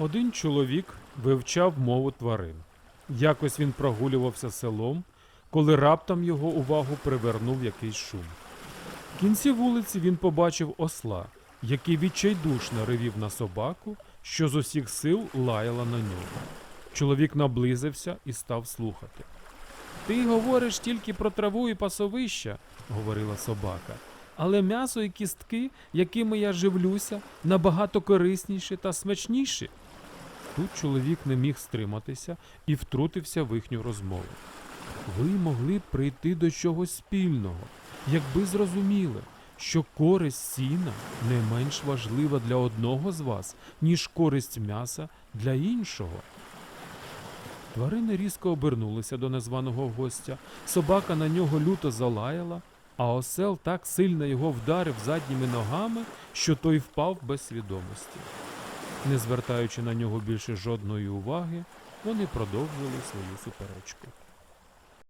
Один чоловік вивчав мову тварин. Якось він прогулювався селом, коли раптом його увагу привернув якийсь шум. В кінці вулиці він побачив осла, який відчайдушно ревів на собаку, що з усіх сил лаяла на нього. Чоловік наблизився і став слухати. Ти говориш тільки про траву і пасовища, говорила собака. Але м'ясо і кістки, якими я живлюся, набагато корисніші та смачніші. Тут чоловік не міг стриматися і втрутився в їхню розмову. Ви могли б прийти до чогось спільного, якби зрозуміли, що користь сіна не менш важлива для одного з вас, ніж користь м'яса для іншого. Тварини різко обернулися до незваного гостя, собака на нього люто залаяла, а осел так сильно його вдарив задніми ногами, що той впав без свідомості. Не звертаючи на нього більше жодної уваги, вони продовжили свою суперечку.